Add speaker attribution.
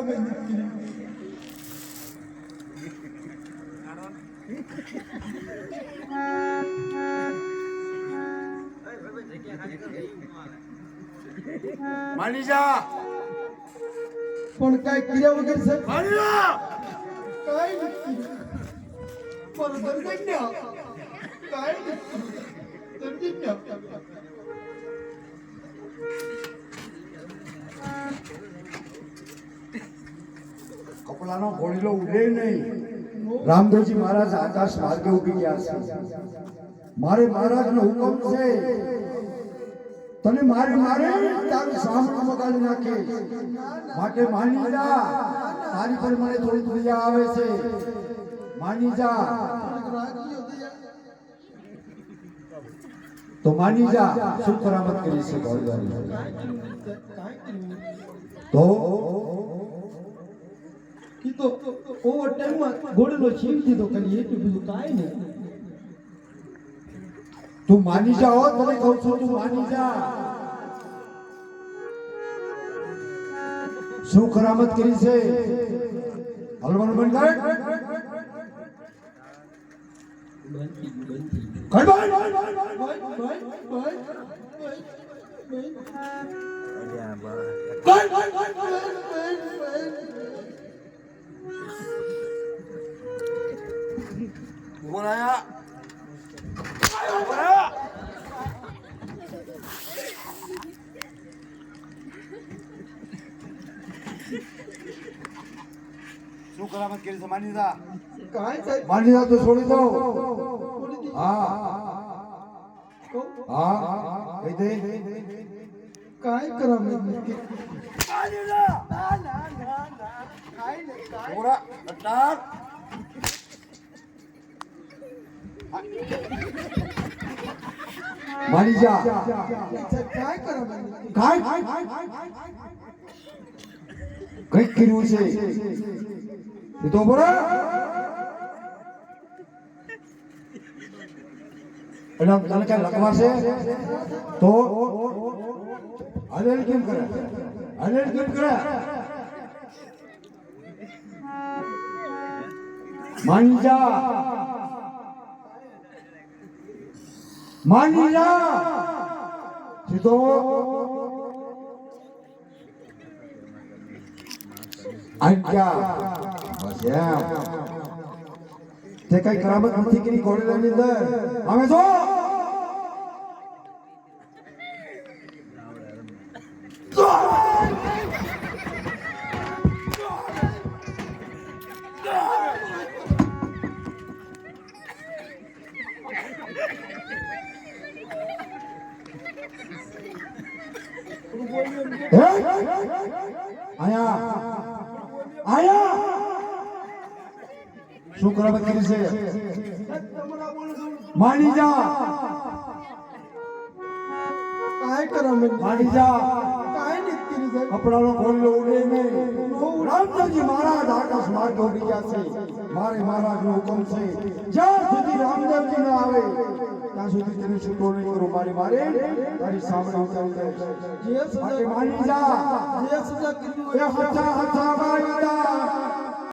Speaker 1: કરાવે નથી
Speaker 2: માની જા
Speaker 1: પણ કઈ કર્યા વગર સાહેબ
Speaker 2: માની જા
Speaker 1: કાંઈ પણ દર્દન્યા કઈ નથી દર્દન્યા
Speaker 2: કપડાનો ઘોડીલો ઉડે નહીં. રામદેવજી મહારાજ આકાશ માર્ગે ઊભી ગયા છે. મારે મહારાજનો હુકમ છે. તને મારે મારે તારું સામનું બગાડી નાખે. માટે માની જા, તારી પર મને થોડી દયા આવે છે. માની જા. તો માની જા, શું કરામત કરી છે તો
Speaker 1: તો ઓવર ટાઈમમાં ઘોડેલો છીન દીધો કરી એટલું બધું કાંઈ નહીં.
Speaker 2: તું માની જા હો, તને કહું છું, તું માની જા. શું કરામત કરી છે? હલવાનું બંધ કર. કર ઊભો રહ્યા. ઊભો રહ્યા. શું કરામત કરી છે માની
Speaker 1: દા
Speaker 2: માની જા તો છોડી દો. હા હા કહી દે
Speaker 1: કાંઈ કરાવે નથી
Speaker 2: માની જા
Speaker 1: ના ના ના ના કાંઈ નહીં
Speaker 2: માની જા.
Speaker 1: કાંઈ કરાવે નથી
Speaker 2: કાંઈ? કર્યું છે. એ તો બરા એટલે તને કઈ લખવા છે? તો હલેલ કેમ કરે? હલેલ કેમ કરે? માની જા. માની જા સીધો. આજ્ઞા. બસ એમ. તે કઈ કરામત નથી કરી ઘોડેલાની અંદર. આવે જો. આયા. આયા. શું કરામત કરી છે. માની જા.
Speaker 1: કાય કરાવે નથી
Speaker 2: માની જા.
Speaker 1: સાહેબ
Speaker 2: કપડાનો ખોલ્યો ઉડે નહીં. રામદેવજી મહારાજ આકાશ માર્ગ ઉડી ગયા છે. મારે મહારાજનો હુકમ છે. જ્યાં સુધી રામદેવજી ના આવે ત્યાં સુધી તને છૂટો નહીં કરો. મારી મારે તારી સામે ઉતરી જાય
Speaker 1: જે
Speaker 2: માની જા.
Speaker 1: જે સજા
Speaker 2: એ હચા હચા વાયદા